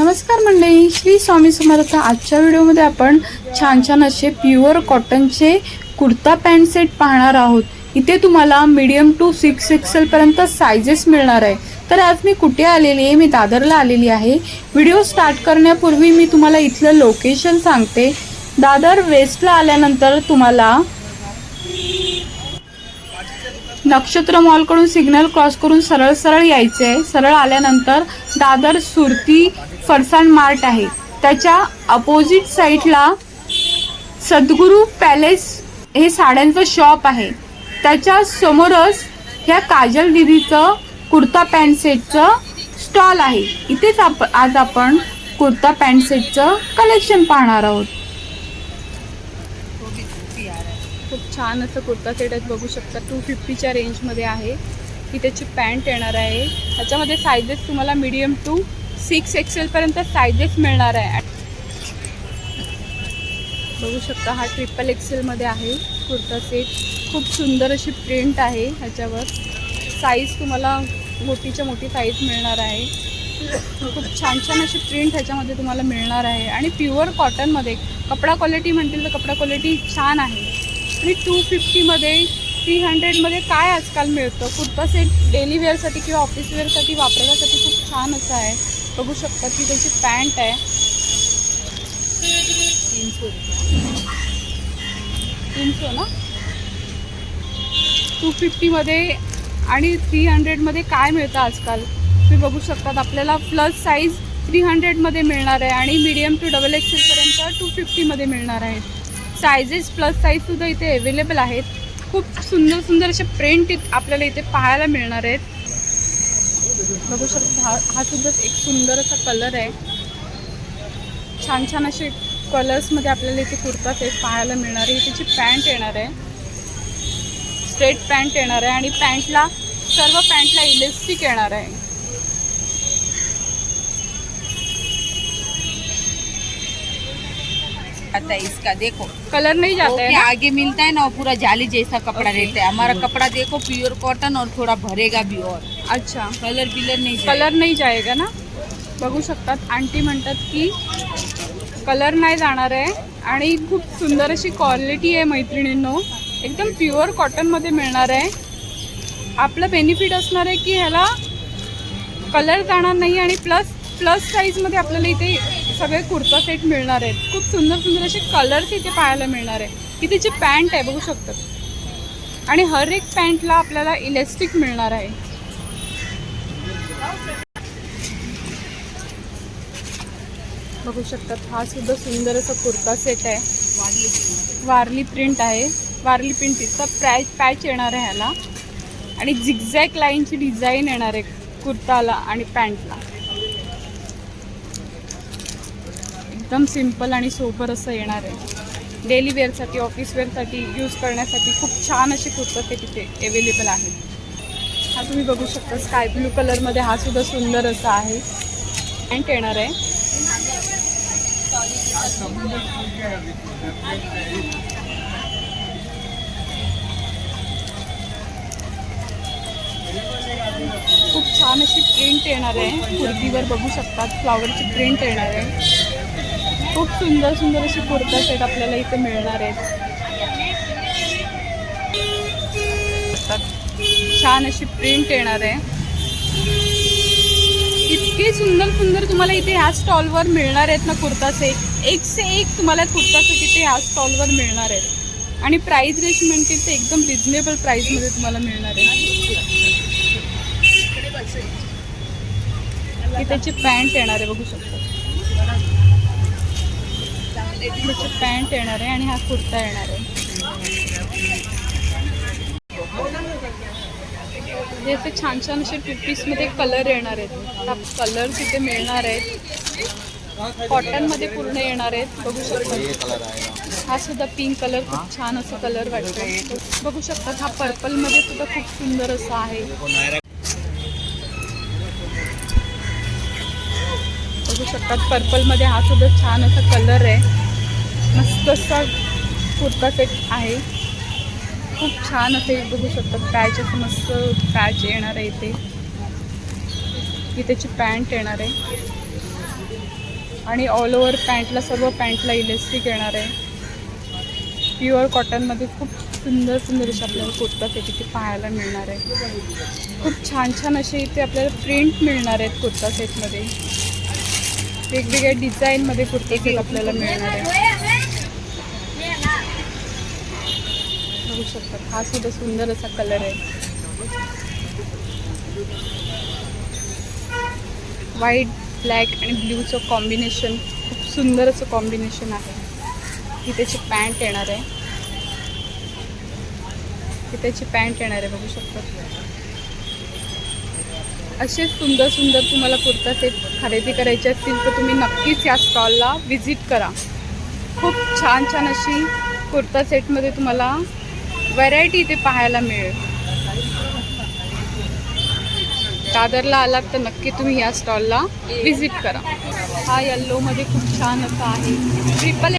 नमस्कार मंडळी श्री स्वामी समर्थ. आजच्या व्हिडिओमध्ये आपण छान छान असे प्युअर कॉटनचे कुर्ता पॅन्ट सेट पाहणार आहोत. इथे तुम्हाला मीडियम टू सिक्स पर्यंत सायझेस मिळणार आहे. तर आज मी कुठे आलेली आहे? मी दादरला आलेली आहे. व्हिडिओ स्टार्ट करण्यापूर्वी मी तुम्हाला इथलं लोकेशन सांगते. दादर वेस्टला आल्यानंतर तुम्हाला नक्षत्र मॉलकडून सिग्नल क्रॉस करून सरळ सरळ यायचे आहे सरळ आल्यानंतर दादर सुरती फरसान मार्ट आहे. त्याच्या अपोजिट साईडला सद्गुरू पॅलेस हे साड्यांचं शॉप आहे. त्याच्या समोरच ह्या काजल दिदीचं कुर्ता पॅन्ट सेटचं स्टॉल आहे. इथेच आप आज आपण कुर्ता पॅन्ट सेटचं कलेक्शन पाहणार आहोत. खूप छान असं कुर्ता सेट बघू शकता टू फिफ्टीच्या रेंजमध्ये आहे. ही त्याची पॅन्ट येणार आहे. ह्याच्यामध्ये सायझेस तुम्हाला मीडियम टू सिक्स एक्सेलपर्यंत सायझेस मिळणार आहे. बघू शकता हा ट्रिपल एक्सेलमध्ये आहे. कुर्ता सेट. खूप सुंदर अशी प्रिंट आहे ह्याच्यावर. साईज तुम्हाला मोठीच्या मोठी साईज मिळणार आहे. खूप छान छान अशी प्रिंट ह्याच्यामध्ये तुम्हाला मिळणार आहे. आणि प्युअर कॉटनमध्ये कपडा क्वालिटी म्हणतील तर कपडा क्वालिटी छान आहे. आणि टू फिफ्टीमध्ये थ्री हंड्रेडमध्ये काय आजकाल मिळतं? कुर्ता सेट डेली वेअरसाठी किंवा ऑफिस वेअरसाठी वापरण्यासाठी खूप छान असं आहे. बघू शकता की त्याची पॅन्ट आहे. तीनशे ना? टू फिफ्टीमध्ये आणि थ्री हंड्रेडमध्ये काय मिळतं आजकाल? तुम्ही बघू शकतात आपल्याला प्लस साईज थ्री हंड्रेडमध्ये मिळणार आहे आणि मीडियम टू डबल एक्सेलपर्यंत टू फिफ्टीमध्ये मिळणार आहे. सायझेस प्लस साईजसुद्धा इथे अवेलेबल आहेत. खूप सुंदर सुंदर असे प्रिंट आपल्याला इथे पाहायला मिळणार आहेत. बघू शकता हा हा सुद्धा एक सुंदर असा कलर आहे. छान छान असे कलर्समध्ये आपल्याला इथे कुर्ता सेट पाहायला मिळणार आहे. त्याची पॅन्ट येणार आहे स्ट्रेट पॅन्ट येणार आहे आणि पॅन्टला सर्व पॅन्टला इलेस्टिक येणार आहे. आता है इसका देखो. कलर नहीं जाता है ना? आगे मिलता है ना पूरा जाली जैसा कपड़ा। रहता है। हमारा कपड़ा देखो प्योर कॉटन और थोड़ा भरेगा भी और। अच्छा। कलर बिलर नहीं। कलर नाही जाएगा ना? बघू शकतात आंटी म्हणतात की कलर नाही जाणार आहे आणि खूप सुंदर अशी क्वालिटी आहे मैत्रिणींनो. एकदम प्युअर कॉटनमध्ये मिळणार आहे. आपलं बेनिफिट असणार आहे की ह्याला कलर जाणार नाही आणि प्लस प्लस साईजमध्ये आपल्याला इथे सगळे कुर्ता सेट मिळणार आहेत. खूप सुंदर सुंदर असे कलर्स इथे पाहायला मिळणार आहे ही तिची पॅन्ट आहे बघू शकतात. आणि हर एक पॅन्टला आपल्याला इलेस्टिक मिळणार आहे. बघू शकतात हा सुद्धा सुंदर असा कुर्ता सेट आहे. वारली प्रिंट आहे. वारली प्रिंटचा प्राय पॅच येणार आहे ह्याला. आणि झिगझॅक लाईनची डिझाईन येणार आहे कुर्ताला आणि पॅन्टला एकदम सिंपल आणि सोबर असं येणार आहे. डेली वेअरसाठी ऑफिस वेअरसाठी यूज करण्यासाठी खूप छान असे पुस्तके तिथे अवेलेबल आहेत हा तुम्ही बघू शकता स्काय ब्लू कलरमध्ये हा सुद्धा सुंदर असा आहे. अँड येणार आहे. खूप छान अशी प्रिंट येणार आहे. कुर्तीवर बघू शकतात फ्लॉवरची प्रिंट येणार आहे. खूप सुंदर सुंदर अशी कुर्ता सेट आपल्याला इथे मिळणार आहेत. छान अशी प्रिंट येणार आहे. इतके सुंदर सुंदर तुम्हाला इथे ह्या स्टॉलवर मिळणार आहेत ना कुर्ता सेट एक से एक तुम्हाला कुर्ता सेट इथे ह्या स्टॉलवर मिळणार आहेत. आणि प्राईज रेश म्हणतील ते एकदम रिझनेबल प्राईजमध्ये तुम्हाला मिळणार आहे. इथे त्याची पॅन्ट येणार आहे बघू शकता. त्याची पॅन्ट येणार आहे आणि हा कुर्ता येणार. आहे जे म्हणजे असे छान छान असे टू पीसमध्ये कलर येणार आहेत. कलर तिथे मिळणार आहेत. कॉटनमध्ये पूर्ण येणार आहेत. बघू शकता. हा सुद्धा पिंक कलर खूप छान असं कलर वाटतो बघू शकतात हा पर्पलमध्ये सुद्धा खूप सुंदर असा आहे. बघू शकतात पर्पलमध्ये हा सुद्धा छान असा कलर आहे. मस्त असा कुर्ता सेट आहे. खूप छान असे बघू शकतात. पॅच असं मस्त पॅच येणार आहे इथे. ही त्याची पॅन्ट येणार आहे. आणि ऑल ओव्हर पॅन्टला सर्व पॅन्टला इलेस्टिक येणार आहे. प्युअर कॉटनमध्ये खूप सुंदर सुंदर असे आपल्याला कुर्ता सेट इथे पाहायला मिळणार आहे. खूप छान छान असे इथे आपल्याला प्रिंट मिळणार आहेत कुर्ता सेटमध्ये. वेगवेगळ्या डिझाईनमध्ये कुर्ता सेट आपल्याला मिळणार आहे. बघू शकतात. हा सुद्धा सुंदर असा कलर आहे. व्हाईट ब्लॅक आणि ब्ल्यूचं कॉम्बिनेशन खूप सुंदर असं कॉम्बिनेशन आहे. ही त्याची पॅन्ट येणार आहे. ही त्याची पॅन्ट येणार आहे बघू शकतात. असे सुंदर सुंदर तुम्हाला कुर्ता सेट खरेदी करायचे असतील तर तुम्ही नक्कीच या स्टॉलला व्हिजिट करा. खूप छान छान अशी कुर्ता सेटमध्ये तुम्हाला व्हरायटी इथे पाहायला मिळेल. दादरला आलात तर नक्की तुम्ही या स्टॉलला व्हिजिट करा. हा येल्लोमध्ये खूप छान असा आहे. ट्रिपल